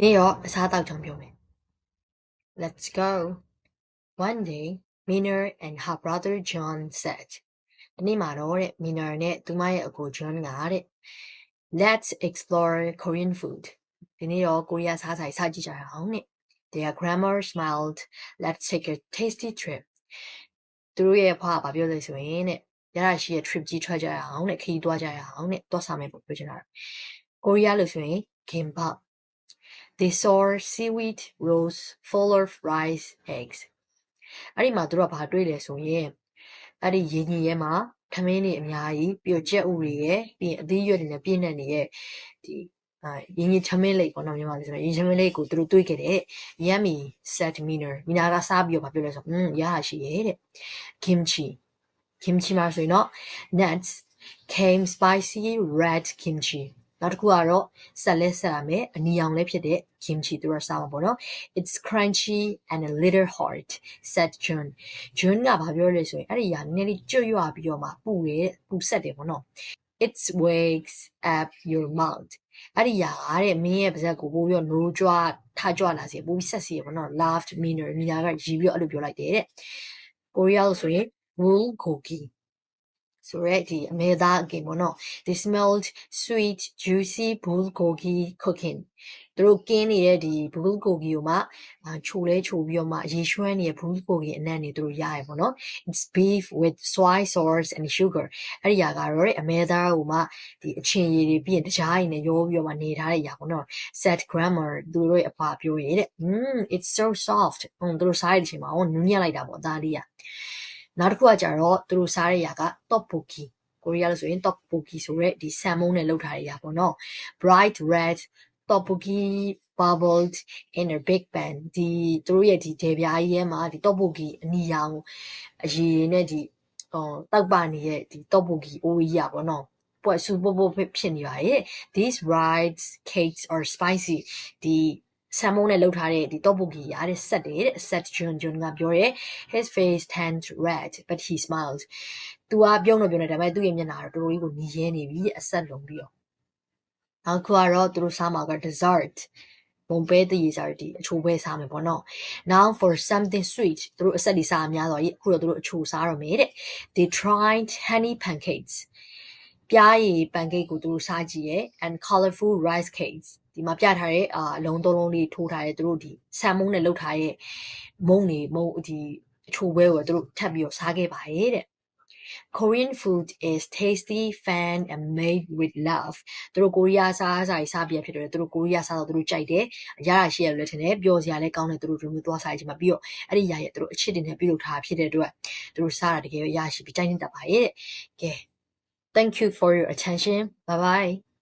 နေ့ရောအစားတောက်ကြောင်းပြောမယ် Let's go One day Minna and her brother John said ဒီနေ့မှာတော့တဲ့ Minna နဲ့သူမရဲ့အကို John ကတဲ့ Let's explore Korean food ဒီနေ့တော့ကိုရီးယားစားဆိုင်စကြည့်ကြရအောင်တဲ့ Their grandma smiled Let's take a tasty trip သူတို့ရဲ့အဖွားကဘာပြောလဲဆိုရင်တဲ့ရရရှိရဲ့ trip ကြီးထွက်ကြရအောင်တဲ့ခရီးသွားကြရအောင်တဲ့သွားစားမယ်ပေါ့ပြောချင်တာကိုရီးယားလို့ဆိုရင် kimbap they saw seaweed rolls full of rice eggs အဲ့ဒီမှာသူတို့ကဘာတွေ့လဲဆိုရင်အဲ့ဒီရင်းကြီးရဲမှာခမင်းတွေအများကြီးပြီးတော့ကြက်ဥတွေရဲ့ပြီးရင်အသီးရွက်တွေနဲ့ပြည့်နေနေတဲ့ဒီအာရင်းကြီးချမင်းလိတ်ပေါ့နော်မြန်မာလိုဆိုရင်ရင်းချမင်းလိတ်ကိုသူတို့တွေးခဲ့တဲ့ yummy set meaner မိနာကစားပြီးတော့ဘာပြောလဲဆိုอืมရတာရှိရဲ့တဲ့ kimchi kimchi မှာဆိုရင်တော့ nuts came spicy red kimchi နောက်တစ်ခုကတော့ဆက်လဲဆက်ရမယ်အနီရောင်လည်းဖြစ်တဲ့ kimchi သူတို့စားမှာပေါ့နော် it's crunchy and a little hot said June June ကဘာပြောလဲဆိုရင်အဲ့ဒီຢာနည်းနည်းလေးကျွတ်ရွပြီးတော့မှပူတယ်ပူဆက်တယ်ပေါ့နော် it wakes up your mouth အဲ့ဒီຢာကတဲ့မင်းရဲ့ပါဇက်ကိုပို့ပြီးတော့နိုးကြွထကြွလာစေပို့ပြီးဆက်စီရပေါ့နော် laughed meaner မိနာကရီးပြီးတော့အဲ့လိုပြောလိုက်တယ်တဲ့ကိုရီးယားလို့ဆိုရင် wool gogi ဆိုရဲဒီအမေသားအကင်ပေါ့နော် they smelled sweet juicy bulgogi cooking သူတို့ကင်းနေတဲ့ဒီ bulgogi ကိုမှချိုလဲချိုပြီးတော့မှရေရွှမ်းနေတဲ့ bulgogi အနံ့တွေသူတို့ရရပေါ့နော် it's beef with soy sauce and sugar အဲ့ဒီຢာကတော့အမေသားကိုမှဒီအချင်းရည်တွေပြီးရင်တခြားရည်နဲ့ရောပြီးတော့မှနေထားတဲ့ຢာပေါ့နော် set grammar သူတို့ရဲ့အဖွာပြောရတဲ့ mm it's so soft ဟွန်းသူတို့စားရတဲ့အချိန်မှာဟောနူးညံ့လိုက်တာပေါ့အသားလေးอ่ะ နောက်တစ်ခုကကြတော့သူတို့စားတဲ့ຢာက tteokbokki ကိုရီးယားလို့ဆိုရင် tteokbokki ဆိုရဲဒီဆန်မုန်းနဲ့လုပ်ထားတဲ့ຢာပေါ့နော် bright red tteokbokki bubbled in a big pan ဒီသူတို့ရဲ့ဒီဒေပြားကြီးထဲမှာဒီ tteokbokki အနီရောင်အရည်နဲ့ဒီဟောတောက်ပနေတဲ့ဒီ tteokbokki အိုးကြီးอ่ะပေါ့နော်ပွက်ဆူပုတ်ပုတ်ဖြစ်နေပါရဲ့ these rice cakes are spicy ဒီ ဆမ်မုန်းနဲ့လှုပ်ထားတဲ့ဒီ tteokbokki ရတဲ့ဆက်တယ်တဲ့ set Jun Jun ကပြောတယ် his face turned red but he smiled သူကပြုံးလို့ပြောနေတယ်ဒါပေမဲ့သူ့ရဲ့မျက်နှာတော့တော်တော်လေးကိုနီးရဲနေပြီအဆက်လုံးပြီးတော့နောက်ခုကတော့သူတို့စားမှာက dessert ဘုံပဲတည်စားဒီအချိုပဲစားမယ်ပေါ့နော် now for something sweet သူတို့အဆက်ဒီစားများတော့အခုတော့သူတို့အချိုစားတော့မယ်တဲ့ they tried honey pancakes ပြားရည် pancake ကိုသူတို့စားကြည့်ရဲ့ and colorful rice cakes ဒီမှာပြထားတဲ့အာအလုံးသုံးလုံးလေးထိုးထားတဲ့သူတို့ဒီဆန်မုန်းနဲ့လှုပ်ထားတဲ့မုံတွေမုံဒီအချိုပွဲကိုသူတို့ထပ်ပြီးတော့စားခဲ့ပါရဲ့တဲ့ Korean food is tasty, fun and made with love သူတို့ကိုရီးယားစားစားစားပြဖြစ်တယ်သူတို့ကိုရီးယားစားတော့သူတို့ကြိုက်တယ်အရာရှိရလို့ထင်တယ်ပျော်စရာလည်းကောင်းတယ်သူတို့တို့မျိုးသွားစားကြည့်မှာပြီးတော့အဲ့ဒီຢာရဲ့သူတို့အချစ်တင်နဲ့ပြုလုပ်ထားဖြစ်တဲ့အတွက်သူတို့စားတာတကယ်ရရှိပြီးကြိုက်နေတတ်ပါရဲ့ကဲ Thank you for your attention. Bye bye.